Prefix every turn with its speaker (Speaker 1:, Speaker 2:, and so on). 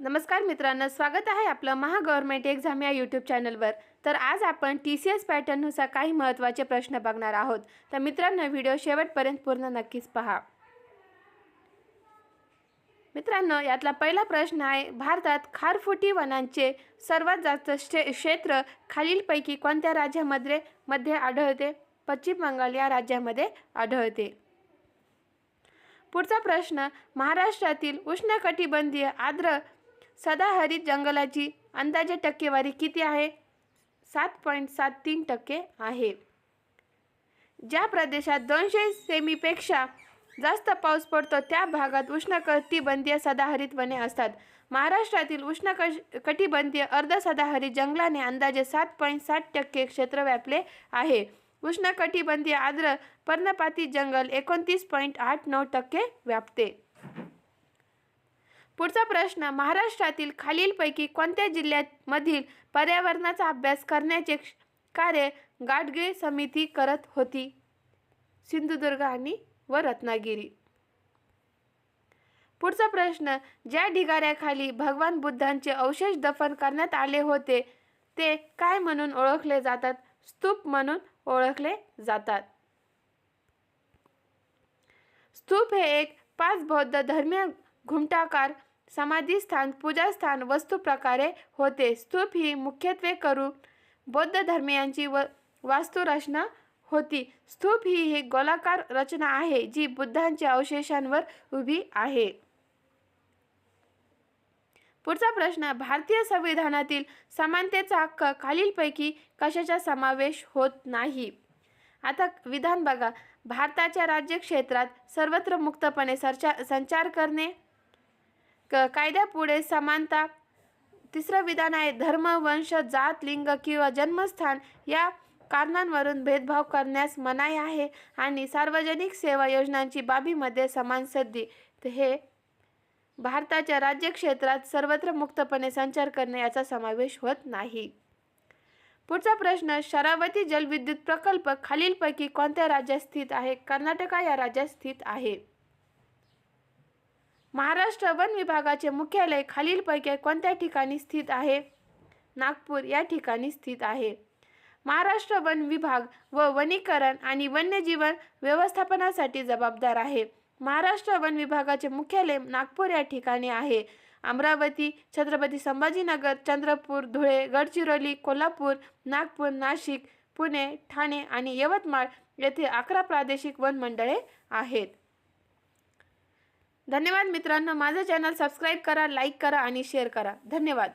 Speaker 1: नमस्कार मित्रांनो स्वागत आहे आपलं महा गव्हर्मेंट एक्झाम या यूट्यूब चॅनलवर. तर आज आपण टी सी एस पॅटर्ननुसार काही महत्त्वाचे प्रश्न बघणार आहोत. तर मित्रांनो व्हिडिओ शेवटपर्यंत पूर्ण नक्कीच पहा. मित्रांनो यातला पहिला प्रश्न आहे भारतात खारफुटी वनांचे सर्वात जास्त क्षे क्षेत्र खालीलपैकी कोणत्या राज्यामध्ये मध्ये आढळते? पश्चिम बंगाल या राज्यामध्ये आढळते. पुढचा प्रश्न महाराष्ट्रातील उष्णकटिबंधीय आर्द्र सदाहरित जंगलाची अंदाजे टक्केवारी किती आहे? सात पॉईंट सात तीन टक्के आहे. ज्या प्रदेशात दोनशे सेमीपेक्षा जास्त पाऊस पडतो त्या भागात उष्णकटिबंधीय सदाहरित वने असतात. महाराष्ट्रातील उष्ण कटिबंधीय अर्ध सदाहरित जंगलाने अंदाजे सात पॉईंट सात टक्के क्षेत्र व्यापले आहे. उष्णकटिबंधीय आर्द्र पर्णपाती जंगल एकोणतीस पॉईंट आठ नऊ टक्के व्यापते. पुढचा प्रश्न महाराष्ट्रातील खालीलपैकी कोणत्या जिल्ह्यामधील पर्यावरणाचा अभ्यास करण्याचे कार्य गाडगे समिती करत होती? सिंधुदुर्ग आणि व रत्नागिरी. पुढचा प्रश्न ज्या ढिगाऱ्याखाली भगवान बुद्धांचे अवशेष दफन करण्यात आले होते ते काय म्हणून ओळखले जातात? स्तूप म्हणून ओळखले जातात. स्तूप हे एक पाच बौद्ध धर्मीय घुमटाकार समाधीस्थान पूजास्थान वस्तू प्रकारे होते. स्तूप ही मुख्यत्वे करून बौद्ध धर्मियांची व वास्तुरचना होती. स्तूप ही ही गोलाकार रचना आहे जी बुद्धांच्या अवशेषांवर उभी आहे. पुढचा प्रश्न भारतीय संविधानातील समानतेचा हक्क खालीलपैकी कशाचा समावेश होत नाही? आता विधान बघा. भारताच्या राज्यक्षेत्रात सर्वत्र मुक्तपणे सरचा संचार करणे क कायद्यापुढे समानता तिसरं विधान आहे धर्म वंश जात लिंग किंवा जन्मस्थान या कारणांवरून भेदभाव करण्यास मनाई आहे आणि सार्वजनिक सेवा योजनांची बाबीमध्ये समान संधी तर हे भारताच्या राज्यक्षेत्रात सर्वत्र मुक्तपणे संचार करणे याचा समावेश होत नाही. पुढचा प्रश्न शरावती जलविद्युत प्रकल्प खालीलपैकी कोणत्या राज्यात स्थित आहे? कर्नाटका या राज्यात स्थित आहे. महाराष्ट्र वन विभागाचे मुख्यालय खालीलपैकी कोणत्या ठिकाणी स्थित आहे? नागपूर या ठिकाणी स्थित आहे. महाराष्ट्र वन विभाग व वनीकरण आणि वन्यजीवन व्यवस्थापनासाठी जबाबदार आहे. महाराष्ट्र वन विभागाचे मुख्यालय नागपूर या ठिकाणी आहे. अमरावती छत्रपती संभाजीनगर चंद्रपूर धुळे गडचिरोली कोल्हापूर नागपूर नाशिक पुणे ठाणे आणि यवतमाळ येथे अकरा प्रादेशिक वन मंडळे आहेत. धन्यवाद मित्रांनो. माझं चॅनल सबस्क्राईब करा लाईक करा आणि शेअर करा. धन्यवाद.